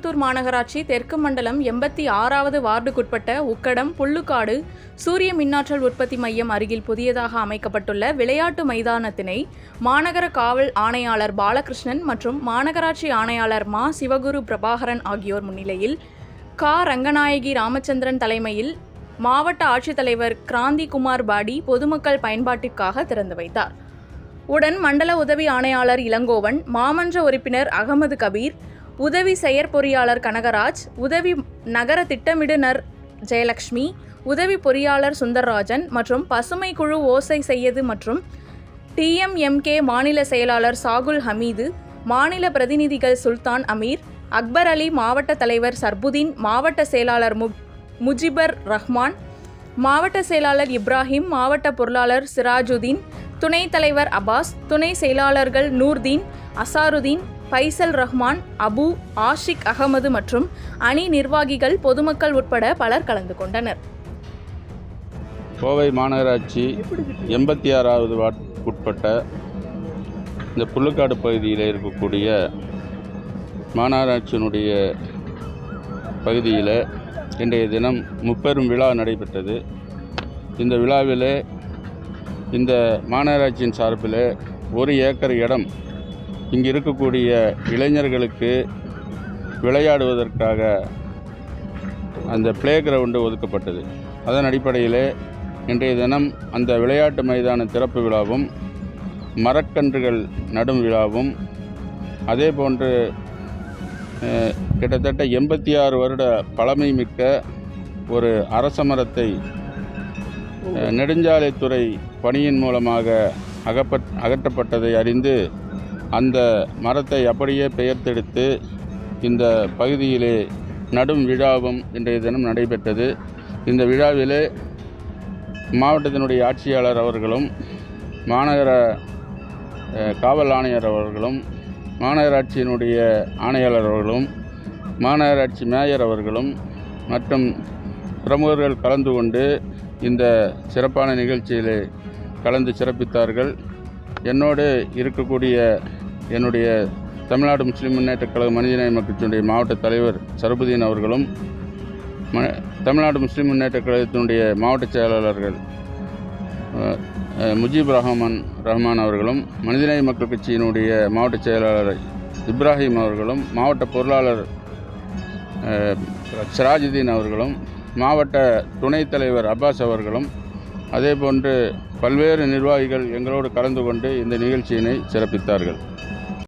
கோயம்புத்தூர் மாநகராட்சி தெற்கு மண்டலம் எண்பத்தி ஆறாவது வார்டுக்குட்பட்ட உக்கடம் புல்லுக்காடு சூரிய மின்னாற்றல் உற்பத்தி மையம் அருகில் புதியதாக அமைக்கப்பட்டுள்ள விளையாட்டு மைதானத்தினை மாநகர காவல் ஆணையாளர் பாலகிருஷ்ணன் மற்றும் மாநகராட்சி ஆணையாளர் மா. சிவகுரு பிரபாகரன் ஆகியோர் முன்னிலையில் கா. ரங்கநாயகி ராமச்சந்திரன் தலைமையில் மாவட்ட ஆட்சித்தலைவர் கிராந்தி குமார் பாடி பொதுமக்கள் பயன்பாட்டிற்காக திறந்து வைத்தார். உடன் மண்டல உதவி ஆணையாளர் இளங்கோவன் மாமன்ற உறுப்பினர் அகமது கபீர் உதவி செயற்பொறியாளர் கனகராஜ் உதவி நகர திட்டமிடுனர் ஜெயலக்ஷ்மி உதவி பொறியாளர் சுந்தர்ராஜன் மற்றும் பசுமை குழு ஓசை செய்யது மற்றும் டிஎம்எம்கே மாநில செயலாளர் சாகுல் ஹமீது மாநில பிரதிநிதிகள் சுல்தான் அமீர் அக்பர் அலி மாவட்ட தலைவர் சர்புதீன் மாவட்ட செயலாளர் மு முஜிபர் ரஹ்மான் மாவட்ட செயலாளர் இப்ராஹிம் மாவட்ட பொருளாளர் சிராஜுதீன் துணைத் தலைவர் அபாஸ் துணை செயலாளர்கள் நூர்தீன் அசாருதீன் ஃபைசல் ரஹ்மான் அபு ஆஷிக் அகமது மற்றும் அணி நிர்வாகிகள் பொதுமக்கள் உட்பட பலர் கலந்து கொண்டனர். கோவை மாநகராட்சி எண்பத்தி ஆறாவது வாட் உட்பட்ட இந்த புல்லுக்காடு பகுதியில் இருக்கக்கூடிய மாநகராட்சியினுடைய பகுதியில் இன்றைய தினம் முப்பெரும் விழா நடைபெற்றது. இந்த விழாவில் இந்த மாநகராட்சியின் சார்பில் ஒரு ஏக்கர் இடம் இங்கே இருக்கக்கூடிய இளைஞர்களுக்கு விளையாடுவதற்காக அந்த ப்ளே கிரவுண்டு ஒதுக்கப்பட்டது. அதன் அடிப்படையில் இன்றைய தினம் அந்த விளையாட்டு மைதான திறப்பு விழாவும் மரக்கன்றுகள் நடும் விழாவும் அதே போன்று கிட்டத்தட்ட எண்பத்தி ஆறு வருட பழமை மிக்க ஒரு அரச மரத்தை நெடுஞ்சாலைத்துறை பணியின் மூலமாக அகப்பட் அகற்றப்பட்டதை அறிந்து அந்த மரத்தை அப்படியே பெயர்த்தெடுத்து இந்த பகுதியிலே நடும் விழாவும் இன்றைய தினம் நடைபெற்றது. இந்த விழாவிலே மாவட்டத்தினுடைய ஆட்சியாளர் அவர்களும் மாநகர காவல் ஆணையர் அவர்களும் மாநகராட்சியினுடைய ஆணையாளர் அவர்களும் மாநகராட்சி மேயர் அவர்களும் மற்றும் பிரமுகர்கள் கலந்து கொண்டு இந்த சிறப்பான நிகழ்ச்சியிலே கலந்து சிறப்பித்தார்கள். என்னோடு இருக்கக்கூடிய என்னுடைய தமிழ்நாடு முஸ்லிம் முன்னேற்றக் கழக மனிதநேய மக்களுடைய மாவட்ட தலைவர் சரபுதீன் அவர்களும் ம தமிழ்நாடு முஸ்லீம் முன்னேற்றக் கழகத்தினுடைய மாவட்ட செயலாளர்கள் முஜீப் ரஹ்மான் ரஹ்மான் அவர்களும் மனிதநேய மக்கள் கட்சியினுடைய மாவட்ட செயலாளர் இப்ராஹிம் அவர்களும் மாவட்ட பொருளாளர் சிராஜுதீன் அவர்களும் மாவட்ட துணைத் தலைவர் அப்பாஸ் அவர்களும் அதேபோன்று பல்வேறு நிர்வாகிகள் எங்களோடு கலந்து கொண்டு இந்த நிகழ்ச்சியினை சிறப்பித்தார்கள்.